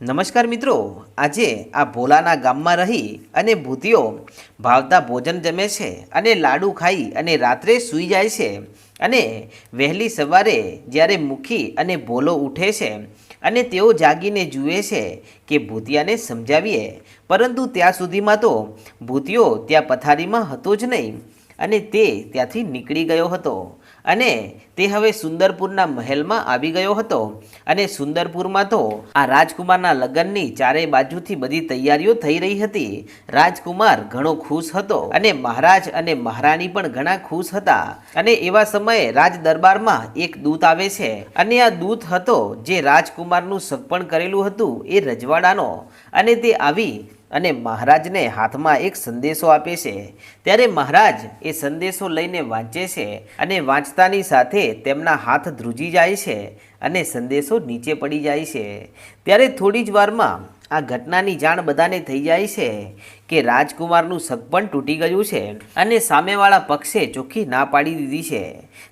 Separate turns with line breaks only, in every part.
નમસ્કાર મિત્રો, આજે આ ભોલાના ગામમાં રહી અને ભૂતિઓ ભાવતા ભોજન જમે છે અને લાડુ ખાઈ અને રાત્રે સૂઈ જાય છે અને વહેલી સવારે જ્યારે મુખી અને ભોલો ઉઠે છે અને તેઓ જાગીને જુએ છે કે ભૂતિયાને સમજાવીએ, પરંતુ ત્યાં સુધીમાં તો ભૂતિયો ત્યાં પથારીમાં હતો જ નહીં. અને તે ત્યાંથી નીકળી ગયો હતો. અને તે હવે સુંદરપુરના મહેલમાં આવી ગયો હતો. અને સુંદરપુરમાં તો આ રાજકુમારના લગ્નની ચારે બાજુથી બધી તૈયારીઓ થઈ રહી હતી. રાજકુમાર ઘણો ખુશ હતો અને મહારાજ અને મહારાણી પણ ઘણા ખુશ હતા. અને એવા સમયે રાજ દરબારમાં એક દૂત આવે છે. અને આ દૂત હતો જે રાજકુમારનું સગપણ કરેલું હતું એ રજવાડાનો. અને તે આવી અને મહારાજને હાથમાં એક સંદેશો આપે છે. ત્યારે મહારાજ એ સંદેશો લઈને વાંચે છે અને વાંચતાની સાથે તેમના હાથ ધ્રુજી જાય છે અને સંદેશો નીચે પડી જાય છે. ત્યારે થોડી જ વારમાં આ ઘટનાની જાણ બધાને થઈ જાય છે કે રાજકુમારનું સગપણ તૂટી ગયું છે અને સામેવાળા પક્ષે ચોખ્ખી ના પાડી દીધી છે.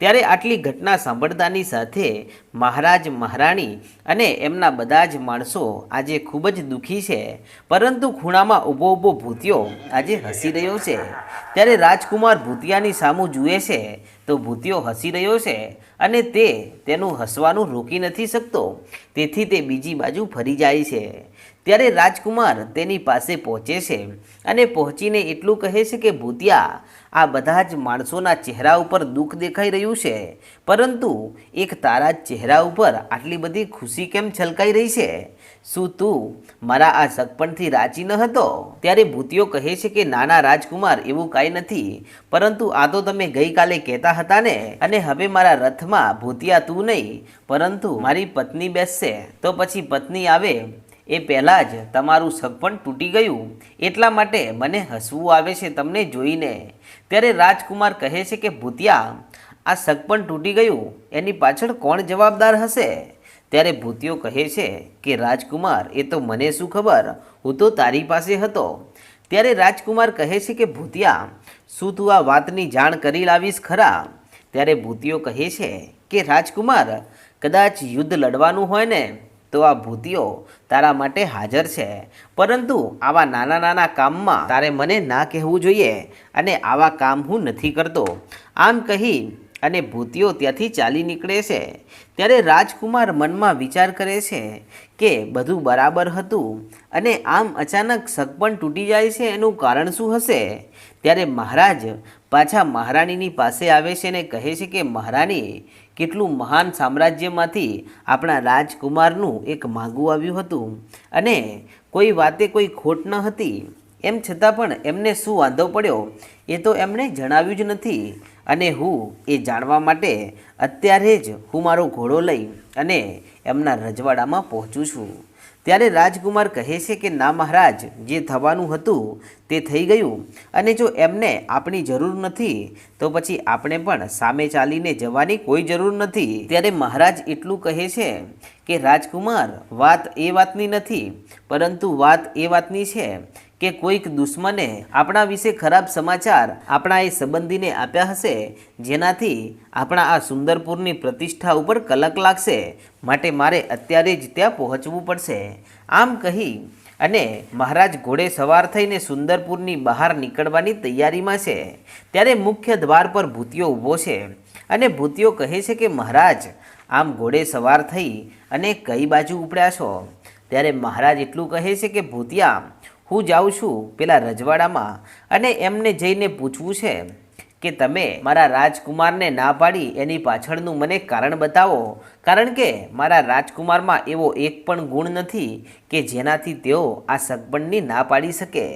ત્યારે આટલી ઘટના સાંભળતાની સાથે મહારાજ મહારાણી અને એમના બધા જ માણસો આજે ખૂબ જ દુઃખી છે. પરંતુ ખૂણામાં ઊભો ઊભો ભૂતિયો આજે હસી રહ્યો છે. ત્યારે રાજકુમાર ભૂતિયાની સામું જુએ છે તો ભૂતિયો હસી રહ્યો છે અને તે તેનું હસવાનું રોકી નથી શકતો. તેથી તે બીજી બાજુ ફરી જાય છે. ત્યારે રાજકુમાર તેની પાસે પહોંચે છે અને પહોંચીને એટલું કહે છે કે, ભૂતિયા, આ બધા જ માણસોના ચહેરા ઉપર દુઃખ દેખાઈ રહ્યું છે, પરંતુ એક તારા ચહેરા ઉપર આટલી બધી ખુશી કેમ છલકાઈ રહી છે? શું તું મારા આ સગપણથી રાજી ન હતો? ત્યારે ભૂતિયો કહે છે કે, નાના રાજકુમાર, એવું કાંઈ નથી, પરંતુ આ તો તમે ગઈકાલે કહેતા હતા ને, અને હવે મારા રથમાં ભૂતિયા તું નહીં, પરંતુ મારી પત્ની બેસશે. તો પછી પત્ની આવે એ પહેલાં જ તમારું સગપણ તૂટી ગયું. એટલા માટે મને હસવું આવે છે તમને જોઈને. ત્યારે રાજકુમાર કહે છે કે, ભૂતિયા, આ સગપણ તૂટી ગયું. એની પાછળ કોણ જવાબદાર હશે? ત્યારે ભૂતિયો કહે છે કે, રાજકુમાર, એ તો મને શું ખબર? હું તો તારી પાસે હતો. ત્યારે રાજકુમાર કહે છે કે, ભૂતિયા, શું તું આ વાતની જાણ કરી લાવીશ ખરા? ત્યારે ભૂતિયો કહે છે કે, રાજકુમાર, કદાચ યુદ્ધ લડવાનું હોય ને તો આ ભૂતિઓ તારા માટે હાજર છે. પરંતુ આવા નાના નાના કામમાં તારે મને ના કહેવું જોઈએ અને આવા કામ હું નથી કરતો. આમ કહી અને ભૂતિઓ ત્યાંથી ચાલી નીકળે છે. ત્યારે રાજકુમાર મનમાં વિચાર કરે છે કે બધું બરાબર હતું અને આમ અચાનક સગપણ તૂટી જાય છે એનું કારણ શું હશે? ત્યારે મહારાજ પાછા મહારાણીની પાસે આવે છે અને કહે છે કે, મહારાણી કેટલું મહાન સામ્રાજ્યમાંથી આપણા રાજકુમારનું એક માગું આવ્યું હતું. અને કોઈ વાતે કોઈ ખોટ ન હતી. એમ છતાં પણ એમને શું વાંધો પડ્યો એ તો એમણે જણાવ્યું જ નથી. અને હું એ જાણવા માટે અત્યારે જ હું મારો ઘોડો લઈ અને એમના રજવાડામાં પહોંચું છું. ત્યારે રાજકુમાર કહે છે કે, ના મહારાજ, જે થવાનું હતું તે થઈ ગયું અને જો એમને આપણી જરૂર નથી, તો પછી આપણે પણ સામે ચાલીને જવાની કોઈ જરૂર નથી. ત્યારે મહારાજ એટલું કહે છે કે, રાજકુમાર, વાત એ વાતની નથી, પરંતુ વાત એ વાતની છે કે કોઈક દુશ્મને આપણા વિશે ખરાબ સમાચાર આપણા એ સંબંધીને આપ્યા હશે, જેનાથી આપણા આ સુંદરપુરની પ્રતિષ્ઠા ઉપર કલક લાગશે. માટે મારે અત્યારે જ ત્યાં પહોંચવું પડશે. આમ કહી અને મહારાજ ઘોડે સવાર થઈને સુંદરપુરની બહાર નીકળવાની તૈયારીમાં છે. ત્યારે મુખ્ય દ્વાર પર ભૂતિયો ઊભો છે અને ભૂતિયો કહે છે કે, મહારાજ, આમ ઘોડે સવાર થઈ અને કઈ બાજુ ઉપડ્યા છો? ત્યારે મહારાજ એટલું કહે છે કે, ભૂતિયા હું જાઉં છું પેલા રજવાડામાં અને એમને જઈને પૂછવું છે કે તમે મારા રાજકુમારને ના પાડી એની પાછળનું મને કારણ બતાવો. કારણ કે મારા રાજકુમારમાં એવો એક પણ ગુણ નથી કે જેનાથી તેઓ આ સગપણની ના પાડી શકે.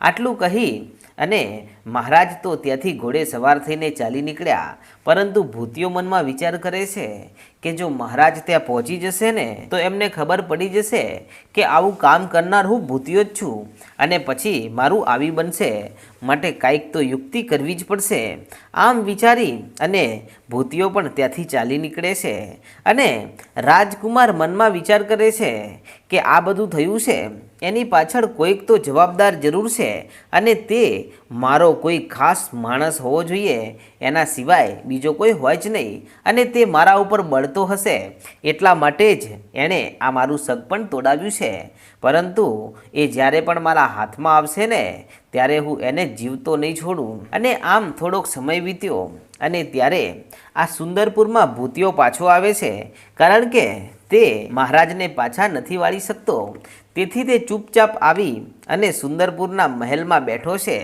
આટલું કહી અને મહારાજ તો ત્યાંથી ઘોડે સવાર થઈને ચાલી નીકળ્યા, પરંતુ ભૂતિયો મનમાં વિચાર કરે છે કે જો મહારાજ ત્યાં પહોંચી જશે ને, તો એમને ખબર પડી જશે કે આવું કામ કરનાર હું ભૂતિયો જ છું અને પછી મારું આવી બનશે. માટે કાંઈક તો યુક્તિ કરવી જ પડશે. આમ વિચારી અને ભૂતિઓ પણ ત્યાંથી ચાલી નીકળે છે અને રાજકુમાર મનમાં વિચાર કરે છે કે આ બધું થયું છે, એની પાછળ કોઈક તો જવાબદાર જરૂર છે અને તે મારો કોઈ ખાસ માણસ હોવો જોઈએ. એના સિવાય બીજો કોઈ હોય જ નહીં અને તે મારા ઉપર બળતો હશે. એટલા માટે જ એણે આ મારું સગ પણ તોડાવ્યું છે. પરંતુ એ જ્યારે પણ મારા હાથમાં આવશે ને ત્યારે હું એને જીવતો નહીં છોડું. અને આમ થોડોક સમય વીત્યો અને ત્યારે આ સુંદરપુરમાં ભૂતિયો પાછો આવે છે, કારણ કે તે મહારાજને પાછા નથી વાળી શકતો. તેથી તે ચૂપચાપ આવી અને સુંદરપુરના મહેલમાં બેઠો છે.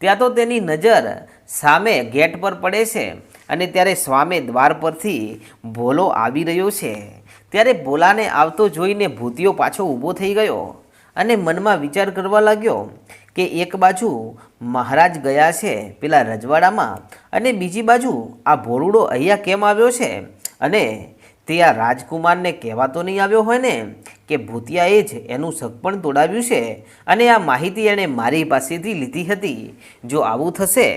ત્યાં તો તેની નજર સામે ગેટ પર પડે છે અને ત્યારે સ્વામે દ્વાર પરથી ભોલો આવી રહ્યો છે. ત્યારે ભોલાને આવતો જોઈને ભૂતિયો પાછો ઊભો થઈ ગયો અને મનમાં વિચાર કરવા લાગ્યો કે એક બાજુ મહારાજ ગયા છે પેલા રજવાડામાં અને બીજી બાજુ આ ભોરુડો અહીંયા કેમ આવ્યો છે? અને તે આ રાજકુમારને કહેવાતો નહીં આવ્યો હોય ને કે ભૂતિયાએ જ એનું સગપણ તોડાવ્યું છે અને આ માહિતી એણે મારી પાસેથી લીધી હતી. જો આવું થશે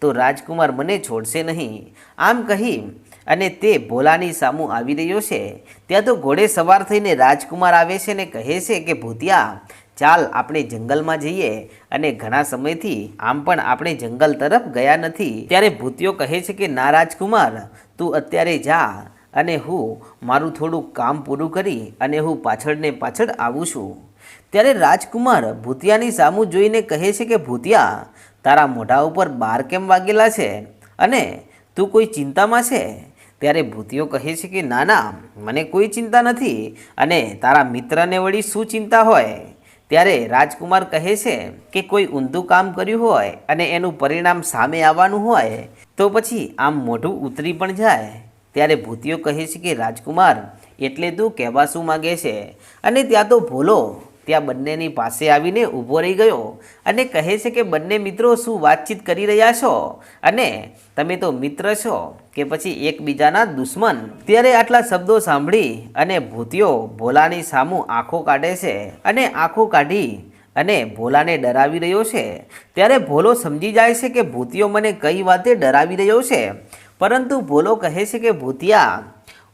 તો રાજકુમાર મને છોડશે નહીં. આમ કહી અને તે ભોલાની સામું આવી રહ્યો છે. ત્યાં તો ઘોડે સવાર થઈને રાજકુમાર આવે છે ને કહે છે કે ભૂતિયા ચાલ આપણે જંગલમાં જઈએ અને ઘણા સમયથી આમ પણ આપણે જંગલ તરફ ગયા નથી. ત્યારે ભૂતિયો કહે છે કે, ના રાજકુમાર, તું અત્યારે જા અને હું મારું થોડું કામ પૂરું કરી અને હું પાછળને પાછળ આવું છું. ત્યારે રાજકુમાર ભૂતિયાની સામું જોઈને કહે છે કે, ભૂતિયા, તારા મોઢા ઉપર બાર કેમ વાગેલા છે અને તું કોઈ ચિંતામાં છે? ત્યારે ભૂતિયો કહે છે કે, ના ના, મને કોઈ ચિંતા નથી અને તારા મિત્રને વળી શું ચિંતા હોય? ત્યારે રાજકુમાર કહે છે કે કોઈ ઊંધું કામ કર્યું હોય અને એનું પરિણામ સામે આવવાનું હોય, તો પછી આમ મોઢું ઉતરી પણ જાય. ત્યારે ભૂતિયો કહે છે કે રાજકુમાર, એટલે તું કહેવા શું માગે છે? અને ત્યાં તો ભોલો ત્યાં બંનેની પાસે આવીને ઊભો રહી ગયો અને કહે છે કે, બંને મિત્રો શું વાતચીત કરી રહ્યા છો? અને તમે તો મિત્ર છો કે પછી એકબીજાના દુશ્મન? ત્યારે આટલા શબ્દો સાંભળી અને ભૂતિયો ભોલાની સામું આંખો કાઢે છે અને આંખો કાઢી અને ભોલાને ડરાવી રહ્યો છે. ત્યારે ભોલો સમજી જાય છે કે ભૂતિયો મને કઈ વાતે ડરાવી રહ્યો છે? પરંતુ ભોલો કહે છે કે, ભૂતિયા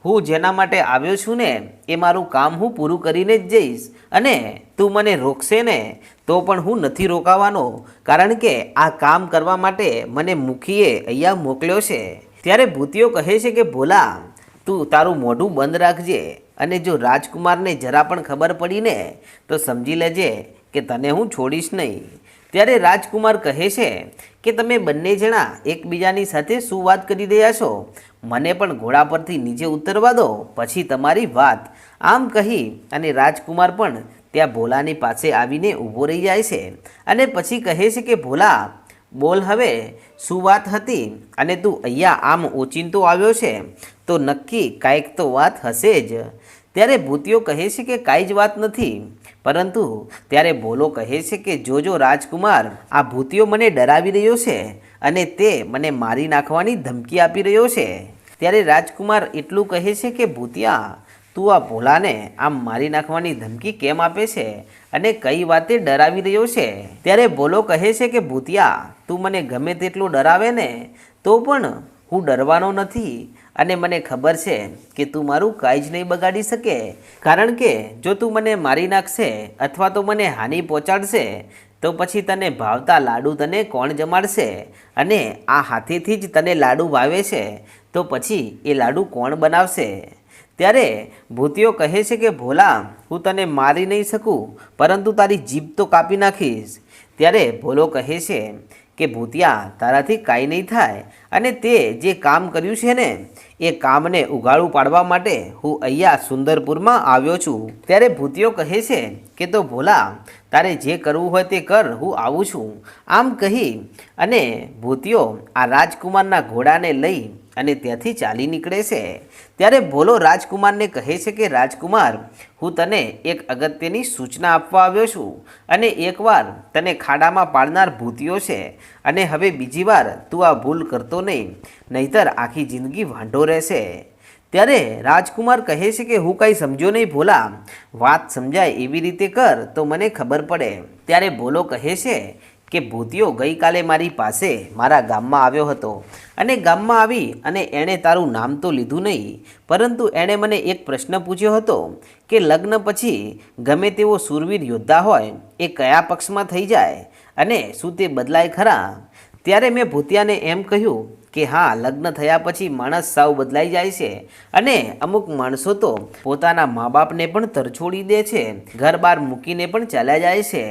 હું જેના માટે આવ્યો છું ને, એ મારું કામ હું પૂરું કરીને જ જઈશ. અને તું મને રોકશે ને, તો પણ હું નથી રોકાવાનો, કારણ કે આ કામ કરવા માટે મને મુખીએ અહીંયા મોકલ્યો છે. ત્યારે ભૂતિયો કહે છે કે, ભોલા, તું તારું મોઢું બંધ રાખજે અને જો રાજકુમારને જરા પણ ખબર પડી ને, તો સમજી લેજે કે તને હું છોડીશ નહીં. ત્યારે રાજકુમાર કહે છે કે, તમે બંને જણા એકબીજાની સાથે શું વાત કરી રહ્યા છો? મને પણ ઘોડા પરથી નીચે ઉતરવા દો, પછી તમારી વાત. આમ કહી અને રાજકુમાર પણ ત્યાં ભોલાની પાસે આવીને ઊભો રહી જાય છે અને પછી કહે છે કે, ભોલા, બોલ હવે, શું વાત હતી? અને તું અહીંયા આમ ઓચિંતો આવ્યો છે? તો નક્કી કાંઈક તો વાત હશે જ. ત્યારે ભૂતિયો કહે છે કે, કાંઈ જ વાત નથી. પરંતુ ત્યારે ભોલો કહે છે કે, જોજો રાજકુમાર, આ ભૂતિયો મને ડરાવી રહ્યો છે. અને તે મને મારી નાખવાની ધમકી આપી રહ્યો છે. ત્યારે રાજકુમાર એટલું કહે છે કે, ભૂતિયા, તું આ ભોલાને આમ મારી નાખવાની ધમકી કેમ આપે છે? અને કઈ વાતે ડરાવી રહ્યો છે? ત્યારે ભોલો કહે છે કે, ભૂતિયા, તું મને ગમે તેટલું ડરાવે ને, તો પણ હું ડરવાનો નથી. અને મને ખબર છે કે તું મારું કાંઈ જ નહીં બગાડી શકે. કારણ કે જો તું મને મારી નાખશે અથવા તો મને હાનિ પહોંચાડશે તો પછી તને ભાવતા લાડુ તને કોણ જમાડશે? અને આ હાથીથી જ તને લાડુ ભાવે છે? તો પછી એ લાડુ કોણ બનાવશે? ત્યારે ભૂતિયો કહે છે કે, ભોલા, હું તને મારી નહીં શકું, પરંતુ તારી જીભ તો કાપી નાખીશ. ત્યારે ભોલો કહે છે કે, ભૂતિયા, તારાથી કાંઈ નહીં થાય. અને તે જે કામ કર્યું છે ને, એ કામને ઉગાડું પાડવા માટે હું અહીંયા સુંદરપુરમાં આવ્યો છું. ત્યારે ભૂતિયો કહે છે કે, તો ભોલા તારે જે કરવું હોય તે કર, હું આવું છું. આમ કહી અને ભૂતિયો આ રાજકુમારના ઘોડાને લઈ અને ત્યાંથી ચાલી નીકળે છે. ત્યારે ભોલો રાજકુમારને કહે છે કે, રાજકુમાર, હું તને એક અગત્યની સૂચના આપવા આવ્યો છું અને એકવાર તને ખાડામાં પાડનાર ભૂતિયો છે અને હવે બીજી વાર તું આ ભૂલ કરતો નહીં, નહીતર આખી જિંદગી વાંઢો રહેશે. ત્યારે રાજકુમાર કહે છે કે હું કાંઈ સમજ્યો નહીં, ભોલા. વાત સમજાય એવી રીતે કર તો મને ખબર પડે. ત્યારે ભોલો કહે છે કે ભૂતિયો ગઈકાલે મારી પાસે મારા ગામમાં આવ્યો હતો અને ગામમાં આવી અને એણે તારું નામ તો લીધું નહીં, પરંતુ એણે મને એક પ્રશ્ન પૂછ્યો હતો કે લગ્ન પછી ગમે તેવો સુરવીર યોદ્ધા હોય એ કયા પક્ષમાં થઈ જાય અને શું તે બદલાય ખરા? ત્યારે મેં ભૂતિયાને એમ કહ્યું કે હા, લગ્ન થયા પછી માણસ સાવ બદલાઈ જાય છે અને અમુક માણસો તો પોતાના મા બાપને પણ તરછોડી દે છે ઘર બહાર મૂકીને પણ ચાલ્યા જાય છે.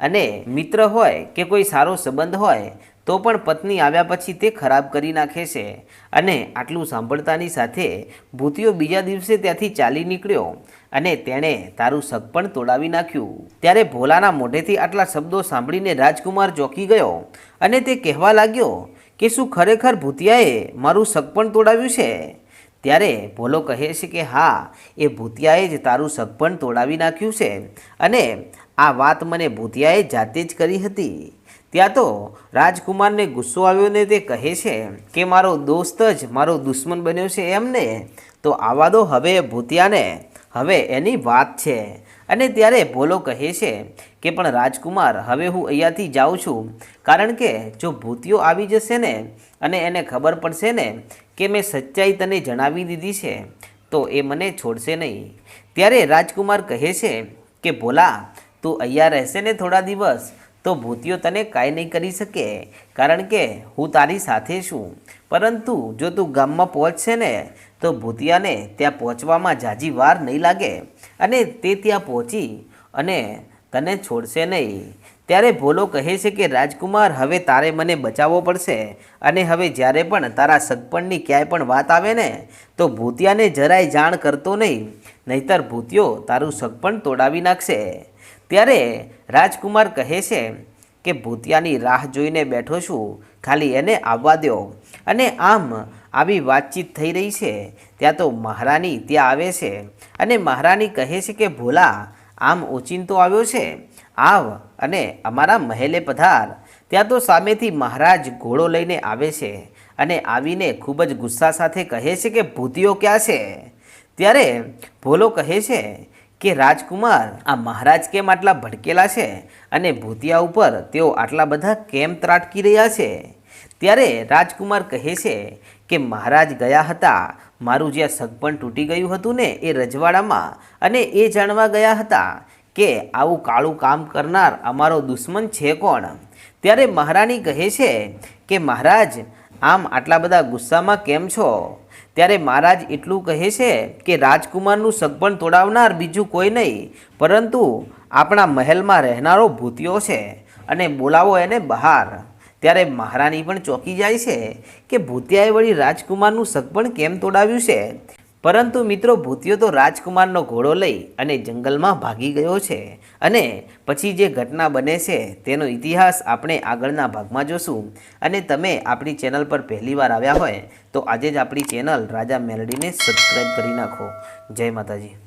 અને મિત્ર હોય કે કોઈ સારો સંબંધ હોય, તો પણ પત્ની આવ્યા પછી તે ખરાબ કરી નાખે છે. અને આટલું સાંભળતાની સાથે ભૂતિયો બીજા દિવસે ત્યાંથી ચાલી નીકળ્યો અને તેણે તારું શક પણ તોડાવી નાખ્યું. ત્યારે ભોલાના મોઢેથી આટલા શબ્દો સાંભળીને રાજકુમાર ચોંકી ગયો અને તે કહેવા લાગ્યો કે શું ખરેખર ભૂતિયાએ મારું સગપણ તોડાવ્યું છે? ત્યારે ભોલો કહે છે કે હા, એ ભૂતિયાએ જ તારું સગપણ તોડાવી નાખ્યું છે. અને આ વાત મને ભૂતિયાએ જાતે જ કરી હતી. ત્યાં તો રાજકુમારને ગુસ્સો આવ્યો ને તે કહે છે કે મારો દોસ્ત જ મારો દુશ્મન બન્યો છે એમને. તો આવા દો હવે ભૂતિયાને. હવે એની વાત છે. અને ત્યારે ભોલો કહે છે કે, પણ રાજકુમાર, હવે હું અહીંયાથી જાઉં છું. કારણ કે જો ભૂતિઓ આવી જશે ને, અને એને ખબર પડશે ને કે મેં સચ્ચાઈ તને જણાવી દીધી છે, તો એ મને છોડશે નહીં. ત્યારે રાજકુમાર કહે છે કે, ભોલા, તું અહીંયા રહેશે ને થોડા દિવસ, તો ભૂતિઓ તને કાંઈ નહીં કરી શકે, કારણ કે હું તારી સાથે છું. પરંતુ જો તું ગામમાં પહોંચશે ને તો ભૂતિયાને ત્યાં પહોંચવામાં જાજી વાર નહીં લાગે અને તે ત્યાં પહોંચી અને તને છોડશે નહીં. ત્યારે ભોલો કહે છે કે, રાજકુમાર, હવે તારે મને બચાવવો પડશે અને હવે જ્યારે પણ તારા સગપણની ક્યાંય પણ વાત આવે ને, તો ભૂતિયાને જરાય જાણ કરતો નહીં, નહીતર ભૂતિયો તારું સગપણ તોડાવી નાખશે. ત્યારે રાજકુમાર કહે છે કે, ભૂતિયાની રાહ જોઈને બેઠો છું, ખાલી એને આવવા દો અને આમ આવી વાતચીત થઈ રહી છે. ત્યાં તો મહારાણી ત્યાં આવે છે અને મહારાણી કહે છે કે, ભોલા, આમ ઓચિંતો આવ્યો છે. આવ અને અમારા મહેલે પધાર. ત્યાં તો સામેથી મહારાજ ઘોડો લઈને આવે છે અને આવીને ખૂબ જ ગુસ્સા સાથે કહે છે કે ભૂતિયો ક્યાં છે? ત્યારે ભોલો કહે છે કે, રાજકુમાર, આ મહારાજ કેમ આટલા ભડકેલા છે અને ભૂતિયા ઉપર તેઓ આટલા બધા કેમ ત્રાટકી રહ્યા છે? ત્યારે રાજકુમાર કહે છે કે મહારાજ ગયા હતા, મારું જ્યાં સગપણ તૂટી ગયું હતું ને એ રજવાડામાં અને એ જાણવા ગયા હતા કે આવું કાળું કામ કરનાર અમારો દુશ્મન છે કોણ? ત્યારે મહારાણી કહે છે કે, મહારાજ, આમ આટલા બધા ગુસ્સામાં કેમ છો? ત્યારે મહારાજ એટલું કહે છે કે, રાજકુમારનું સગપણ તોડાવનાર બીજું કોઈ નહીં, પરંતુ આપણા મહેલમાં રહેનારો ભૂતિયો છે અને બોલાવો એને બહાર. ત્યારે મહારાણી પણ ચોંકી જાય છે કે ભૂતિયાએ વળી રાજકુમારનું સગપણ કેમ તોડાવ્યું છે? પરંતુ મિત્રો, ભૂતિયો તો રાજકુમારનો ઘોડો લઈ અને જંગલમાં ભાગી ગયો છે અને પછી જે ઘટના બને છે તેનો ઇતિહાસ આપણે આગળના ભાગમાં જોશું. અને તમે આપણી ચેનલ પર પહેલીવાર આવ્યા હોય તો આજે જ આપણી ચેનલ રાજા મેલડીને સબસ્ક્રાઈબ કરી નાખો. જય માતાજી.